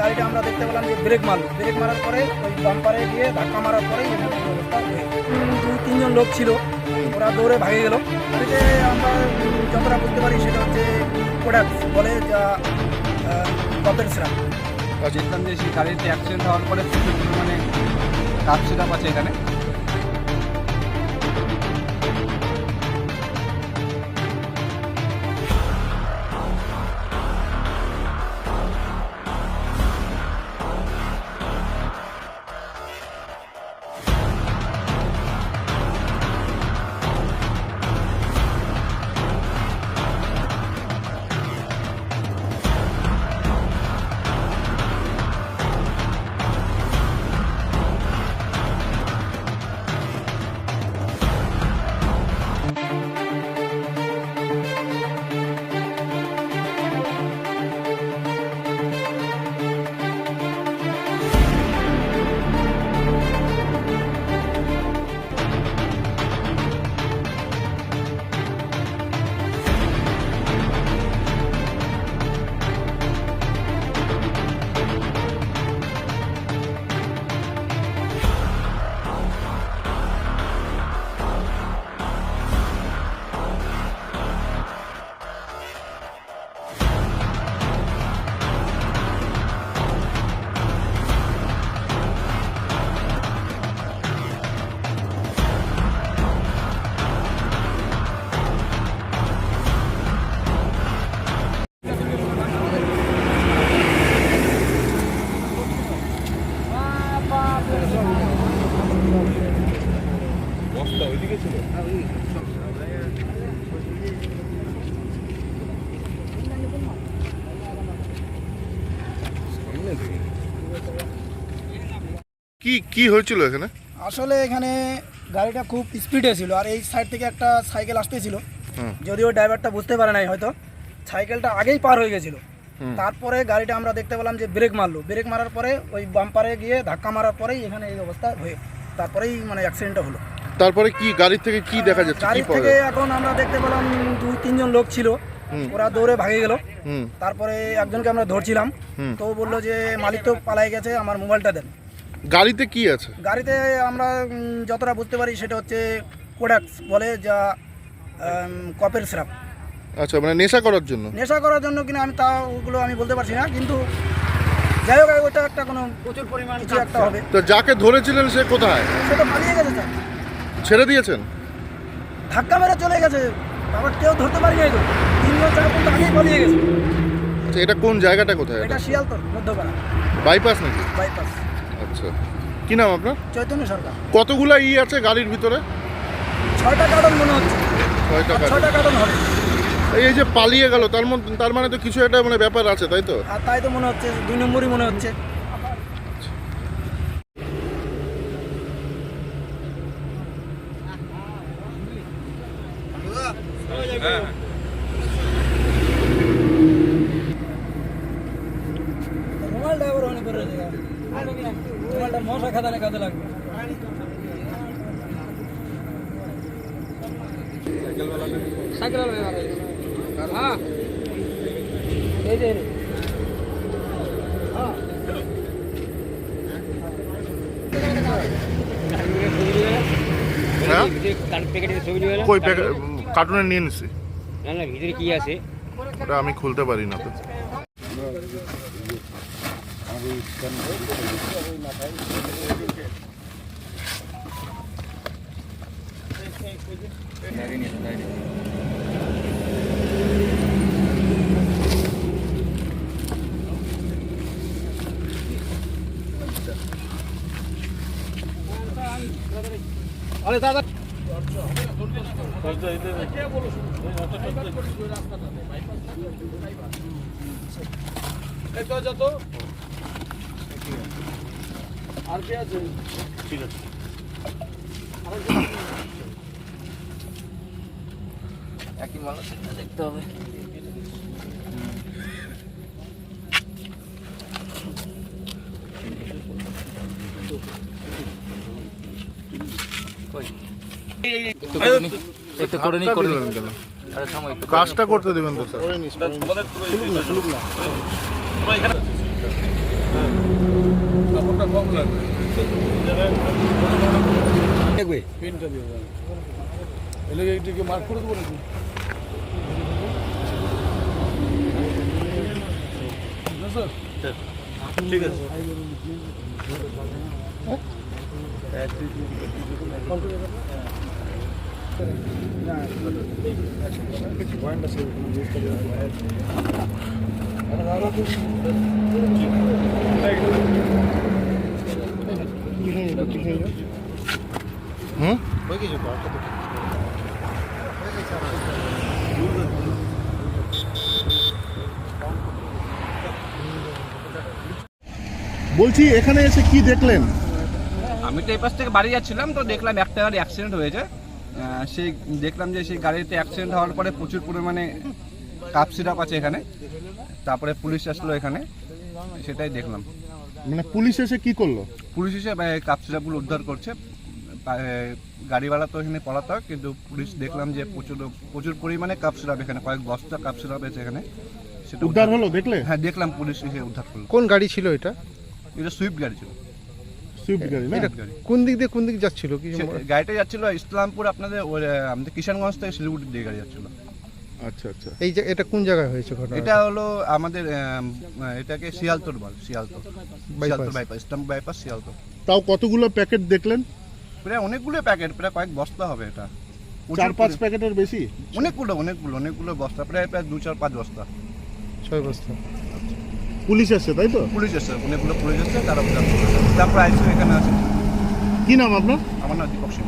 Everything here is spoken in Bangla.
গাড়িটা আমরা দেখতে পেলাম যে ব্রেক মারলো। ব্রেক মারার পরে ওই বাম্পারে গিয়ে ধাক্কা মারার পরে অবস্থা দুই, তিনজন লোক ছিল। ওরা দৌড়ে ভাগে গেল। যে আমরা যতটা বুঝতে পারি সেটা হচ্ছে প্রোডাক্ট বলে যা কপেন্সরা দেখলাম যে সেই গাড়িতে অ্যাক্সিডেন্ট হওয়ার পরে পরিমাণে কাপ সেটা আছে এখানে। কি কি হয়েছিল এখানে? আসলে এখানে গাড়িটা খুব স্পিডে ছিল আর এই সাইড থেকে একটা সাইকেল আসতেছিল। যদিও ড্রাইভারটা বুঝতে পারে নাই হয়তো। সাইকেলটা আগেই পার হয়ে গেছিল। তারপরে গাড়িটা আমরা দেখতে পেলাম যে ব্রেক মারলো। ব্রেক মারার পরে ওই বাম্পারে গিয়ে ধাক্কা মারার পরেই এখানে এই অবস্থা হয়ে তারপরেই মানে অ্যাক্সিডেন্টটা হলো। তারপরে কি গাড়ির থেকে কি দেখা যাচ্ছে? গাড়ি থেকে এখন আমরা দেখতে পেলাম দুই তিনজন লোক ছিল। ওরা দৌড়ে ভাগে গেল। হুম। তারপরে একজনকে আমরা ধরছিলাম। হুম। তো ও বলল যে মালিক তো পালাই গেছে আমার মোবাইলটা দেন। গাড়িতে কি আছে? গাড়িতে আমরা যতটা বুঝতে পারি সেটা হচ্ছে প্রোডাক্ট বলে যা কপের সিরাপ আচ্ছা মানে নেশা করার জন্য? নেশা করার জন্য কিনা আমি তা ওগুলো আমি বলতে পারছি না কিন্তু যাই হোক ওটা একটা কোনো প্রচুর পরিমাণ কিছু একটা হবে। তো যাকে ধরেছিলেন সে কোথায়? সেটা পালিয়ে গেছে স্যার। ছেড়ে দিয়েছেন? ধাক্কা মেরে চলে গেছে। আবার কেউ ধরতে পারি নাই তো আগেই পালিয়ে গেছে। আচ্ছা এটা কোন জায়গাটা কোথায় এটা শিয়ালতর মধ্যপাড়া। বাইপাস নাকি? বাইপাস আচ্ছা। কি নাম আপনার? চৈতন্য সরকার। কতগুলা ই আছে গাড়ির ভিতরে? ছয়টা কার্টন মনে হচ্ছে। ছয়টা ছয়টা কার্টন হবে। এই যে পালিয়ে গেল তার মধ্যে তার মানে তো কিছু একটা মানে ব্যাপার আছে তাই তো? আর তাই তো মনে হচ্ছে দুই নম্বরই মনে হচ্ছে মোবাইলটা আবার অনেক করে মোবাইলটা মশা খাদানে কাজে লাগবে সাইকেল হ্যাঁ এই যে হ্যাঁ হ্যাঁ প্যাকেটের ছবি নিয়ে এলাম কই কার্টুনে নিয়ে নিছি না না ভিতরে কি আছে ওটা আমি খুলতে পারি না তো আরে দাদা আর কি আছে ঠিক আছে একই মানুষ দেখতে হবে। একটু করে নি করে নি। দিলেন কেন? আরে সময় একটু কাজটা করতে দেবেন তো স্যার। দেখবে। পেনটা দিয়ে এলে মার্ক করে দেবো নাকি? না স্যার হুম বলছি এখানে এসে কি দেখলেন? আমি তো এই পাশ থেকে বাড়ি যাচ্ছিলাম তো দেখলাম একটা গাড়ি অ্যাক্সিডেন্ট হয়েছে। সেই দেখলাম যে সেই গাড়িতে অ্যাক্সিডেন্ট হওয়ার পরে প্রচুর পরিমাণে কাপ সিরাপ আছে এখানে। তারপরে পুলিশ আসলো এখানে সেটাই দেখলাম। মানে পুলিশ এসে কি করল? পুলিশ এসে কাপ সিরাপগুলো উদ্ধার করছে। গাড়িওয়ালা তো এখানে পলাতক কিন্তু পুলিশ দেখলাম যে প্রচুর প্রচুর পরিমাণে কাপ সিরাপ এখানে কয়েক বস্তা কাপ সিরাপ আছে এখানে। সেটা উদ্ধার হলো দেখলে? হ্যাঁ দেখলাম পুলিশ এসে উদ্ধার করল। কোন গাড়ি ছিল এটা? এটা সুইফট গাড়ি ছিল। সুইফট গাড়ি না? গাড়ি। কোন দিক দিয়ে কোন দিক যাচ্ছিল কি গাড়িটা যাচ্ছিল ইসলামপুর আপনাদের আমাদের কিষানগঞ্জ থেকে শিলিগুড়ির দিকে গাড়ি যাচ্ছিল। আচ্ছা আচ্ছা। এই যে এটা কোন জায়গায় হয়েছে ঘটনা এটা হলো আমাদের এটাকে শিয়ালতোর বল শিয়ালতোর। Shialtor bypass Islampur bypass Shialtor. তাও কতগুলো প্যাকেট দেখলেন? প্রায় অনেকগুলো প্যাকেট প্রায় কয়েক বস্তা হবে এটা। চার পাঁচ প্যাকেটের বেশি? অনেকগুলো অনেকগুলো অনেকগুলো বস্তা প্রায় প্রায় দু চার পাঁচ বস্তা। ছয় বস্তা। পুলিশ আছে তাই তো? পুলিশ এসছে অনেকগুলো পুলিশ আছে তারা। তারপর আইসি এখানে আছে। কি নাম আপনার? আমার নাম দীপক সিং